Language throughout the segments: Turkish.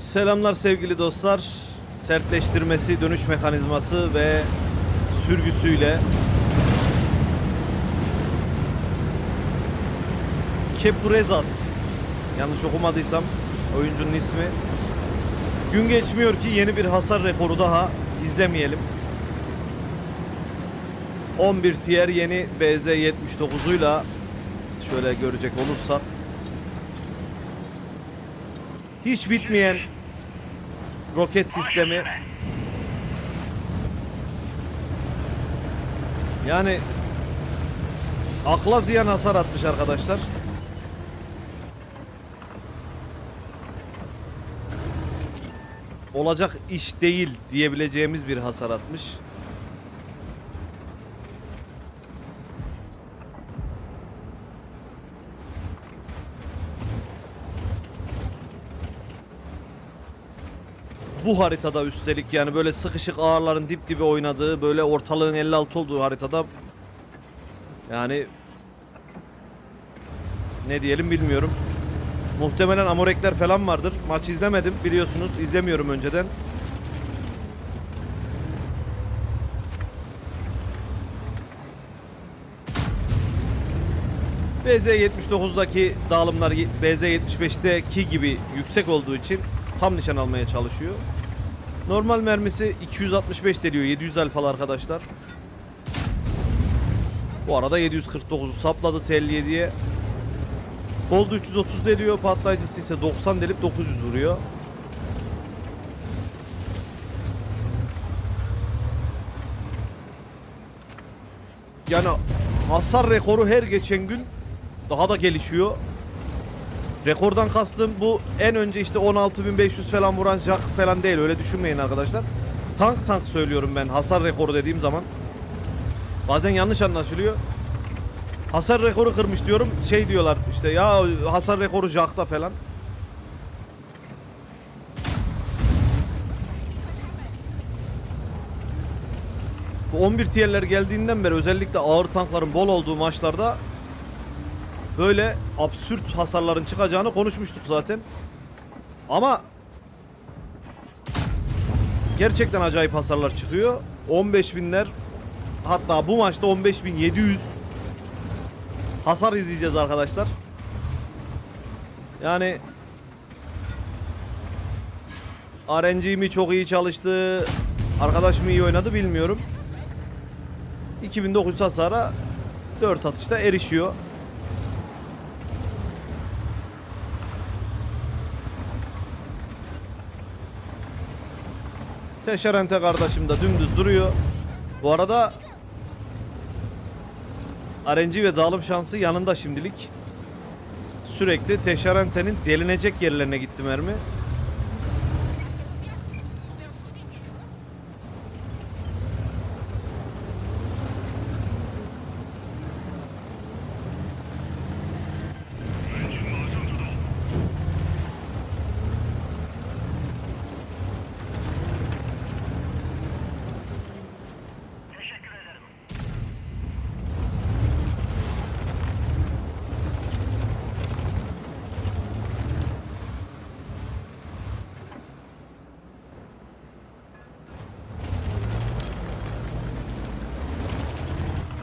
Selamlar sevgili dostlar. Sertleştirmesi, dönüş mekanizması ve sürgüsüyle Keprezas yanlış okumadıysam oyuncunun ismi gün geçmiyor ki yeni bir hasar rekoru daha izlemeyelim. 11 tier yeni BZ79'uyla şöyle görecek olursak hiç bitmeyen roket sistemi yani akla ziyan hasar atmış arkadaşlar. Olacak iş değil diyebileceğimiz bir hasar atmış. Bu haritada üstelik yani böyle sıkışık ağırların dip dibe oynadığı böyle ortalığın 56 olduğu haritada yani ne diyelim bilmiyorum. Muhtemelen amorekler falan vardır. Maç izlemedim biliyorsunuz. izlemiyorum önceden. BZ-79'daki dağılımlar BZ-75'teki gibi yüksek olduğu için tam nişan almaya çalışıyor. Normal mermisi 265 deliyor 700 alfalı arkadaşlar. Bu arada 749'u sapladı TL7'ye. Gold 330 deliyor patlayıcısı ise 90 delip 900 vuruyor. Yani hasar rekoru her geçen gün daha da gelişiyor. Rekordan kastım bu en önce işte 16.500 falan vuran jack falan değil öyle düşünmeyin arkadaşlar. Tank tank söylüyorum ben hasar rekoru dediğim zaman. Bazen yanlış anlaşılıyor. Hasar rekoru kırmış diyorum şey diyorlar işte ya hasar rekoru jackta falan. Bu 11 tierler geldiğinden beri özellikle ağır tankların bol olduğu maçlarda böyle absürt hasarların çıkacağını konuşmuştuk zaten. Ama gerçekten acayip hasarlar çıkıyor. 15 binler hatta bu maçta 15.700 hasar izleyeceğiz arkadaşlar. Yani RNG mi çok iyi çalıştı, arkadaş mı iyi oynadı bilmiyorum. 2900 hasara 4 atışta erişiyor. Teşerente kardeşim de dümdüz duruyor. Bu arada RNG ve dağılım şansı yanında şimdilik. Sürekli Teşerente'nin delinecek yerlerine gitti mermi.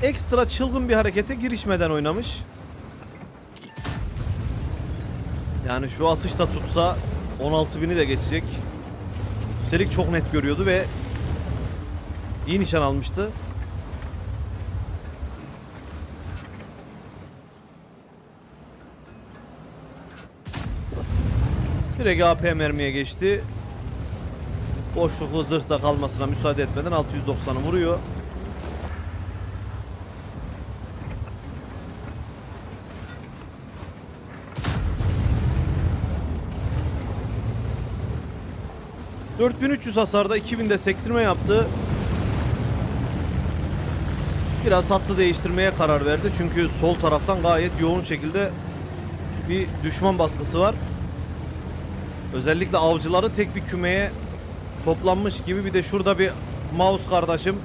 Ekstra çılgın bir harekete girişmeden oynamış. Yani şu atışta tutsa 16.000'i de geçecek. Üstelik çok net görüyordu ve iyi nişan almıştı. Direkt AP mermiye geçti. Boşluklu zırhta kalmasına müsaade etmeden 690'ı vuruyor. ...4300 hasarda 2000'de sektirme yaptı. Biraz hattı değiştirmeye karar verdi. Çünkü sol taraftan gayet yoğun şekilde... ...bir düşman baskısı var. Özellikle avcıları tek bir kümeye toplanmış gibi bir de şurada bir mouse kardeşim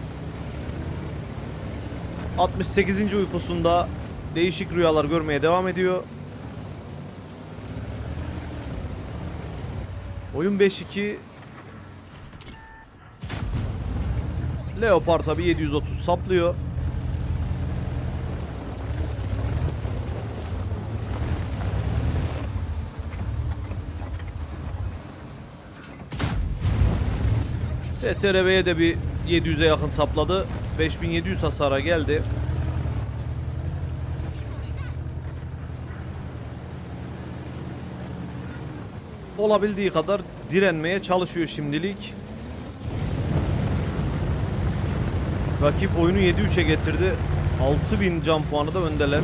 68. uykusunda değişik rüyalar görmeye devam ediyor. Oyun 5-2. Leopard tabi 730 saplıyor. STRV'ye de bir 700'e yakın sapladı. 5700 hasara geldi. Olabildiği kadar direnmeye çalışıyor şimdilik. Rakip oyunu 7-3'e getirdi. 6000 can puanı da öndeler.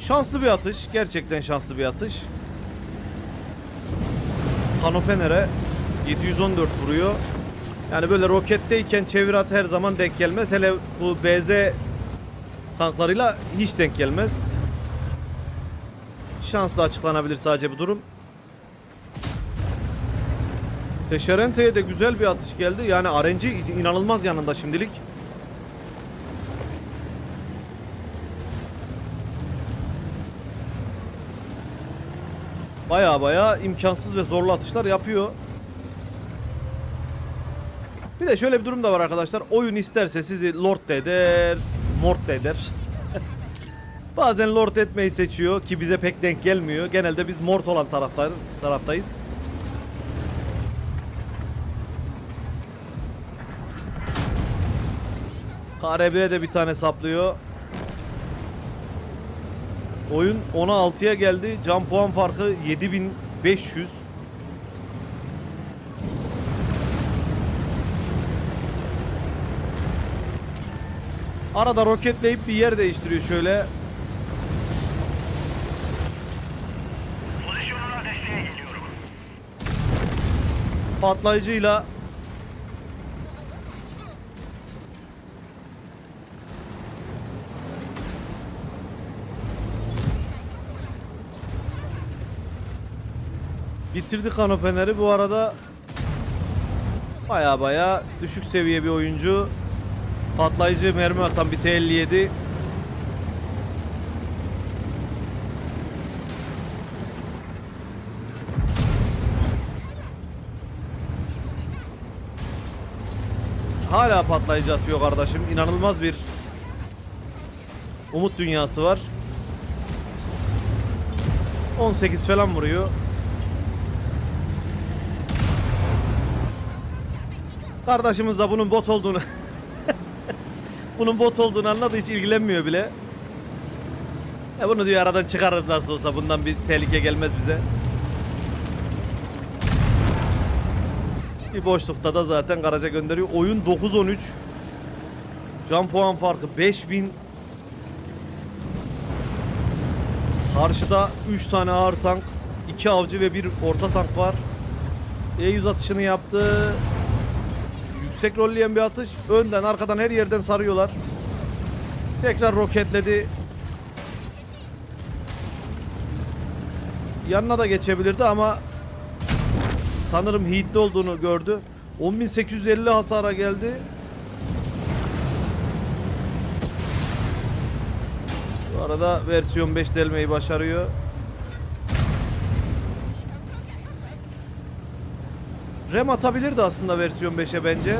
Şanslı bir atış. Gerçekten şanslı bir atış. Kanopener'e 714 vuruyor. Yani böyle roketteyken çevir at her zaman denk gelmez. Hele bu BZ tanklarıyla hiç denk gelmez. Şansla açıklanabilir sadece bu durum. Teşerente'ye de güzel bir atış geldi. Yani RNG inanılmaz yanında şimdilik. Baya baya imkansız ve zorlu atışlar yapıyor. Bir de şöyle bir durum da var arkadaşlar. Oyun isterse sizi lord de eder, mort de eder. Bazen lord etmeyi seçiyor ki bize pek denk gelmiyor. Genelde biz mort olan taraftar, taraftayız. KRB'ye de bir tane saplıyor. Oyun 10'a 6'ya geldi. Can puan farkı 7500. Arada roketleyip bir yer değiştiriyor şöyle. Patlayıcıyla bitirdi kanopeneri. Bu arada baya baya düşük seviye bir oyuncu. Patlayıcı mermi atan bir T57. Hala patlayıcı atıyor kardeşim. İnanılmaz bir umut dünyası var. 18 falan vuruyor. Kardeşimiz de bunun bot olduğunu bunun bot olduğunu anladı hiç ilgilenmiyor bile. E bunu diyor aradan çıkarırız nasıl olsa bundan bir tehlike gelmez bize. Bir boşlukta da zaten garaja gönderiyor. Oyun 9-13. Can puan farkı 5000. Karşıda 3 tane ağır tank, 2 avcı ve bir orta tank var. E100 atışını yaptı. Yüksek rolleyen bir atış. Önden, arkadan her yerden sarıyorlar. Tekrar roketledi. Yanına da geçebilirdi ama sanırım hitli olduğunu gördü. 10.850 hasara geldi. Bu arada versiyon 5 delmeyi başarıyor. Rem atabilirdi aslında versiyon 5'e bence.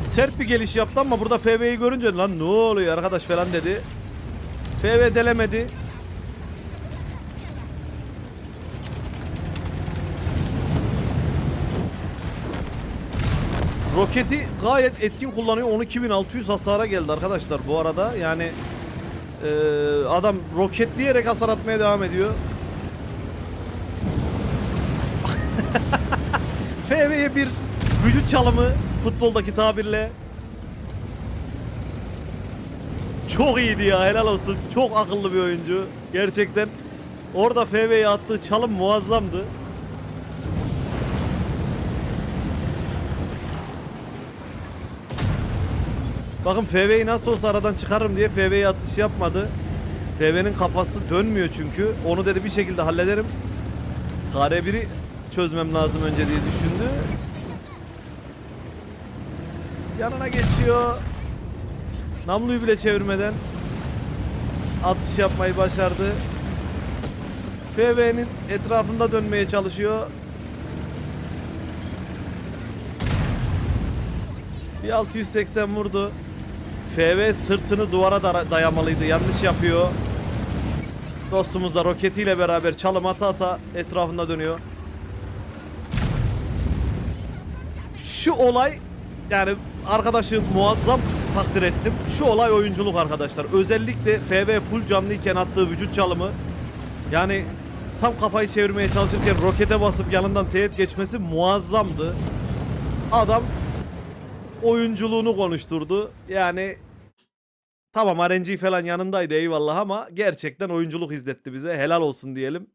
Sert bir geliş yaptı ama burada FV'yi görünce lan ne oluyor arkadaş falan dedi. FV delemedi. Roketi gayet etkin kullanıyor. 12600 hasara geldi arkadaşlar bu arada. Yani eee, adam roketleyerek hasar atmaya devam ediyor. FV'ye bir vücut çalımı futboldaki tabirle. Çok iyiydi ya helal olsun. Çok akıllı bir oyuncu. Gerçekten orada FV'ye attığı çalım muazzamdı. Bakın FV'yi nasıl olsa aradan çıkarırım diye FV'ye atış yapmadı. FV'nin kafası dönmüyor çünkü. Onu dedi bir şekilde hallederim. KR1'i çözmem lazım önce diye düşündü. Yanına geçiyor. Namluyu bile çevirmeden atış yapmayı başardı. FV'nin etrafında dönmeye çalışıyor. Bir 680 vurdu. FV sırtını duvara da- dayamalıydı. Yanlış yapıyor. Dostumuz da roketiyle beraber çalım ata ata etrafında dönüyor. Şu olay yani arkadaşı muazzam takdir ettim. Şu olay oyunculuk arkadaşlar. Özellikle FV full canlıyken attığı vücut çalımı yani tam kafayı çevirmeye çalışırken rokete basıp yanından teğet geçmesi muazzamdı. Adam oyunculuğunu konuşturdu. Yani tamam RNG falan yanındaydı eyvallah ama gerçekten oyunculuk izletti bize. Helal olsun diyelim.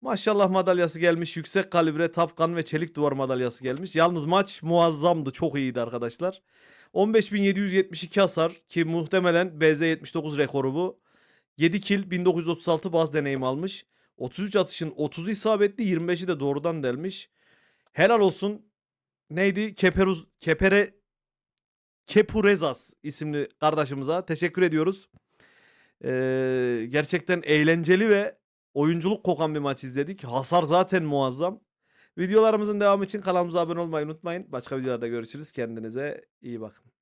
Maşallah madalyası gelmiş. Yüksek kalibre tapkan ve çelik duvar madalyası gelmiş. Yalnız maç muazzamdı. Çok iyiydi arkadaşlar. 15.772 hasar ki muhtemelen BZ79 rekoru bu. 7 kill 1936 baz deneyim almış. 33 atışın 30'u isabetli 25'i de doğrudan delmiş. Helal olsun. Neydi? Keperuz Kepere Kepurezas isimli kardeşimize teşekkür ediyoruz. Ee, gerçekten eğlenceli ve oyunculuk kokan bir maç izledik. Hasar zaten muazzam. Videolarımızın devamı için kanalımıza abone olmayı unutmayın. Başka videolarda görüşürüz. Kendinize iyi bakın.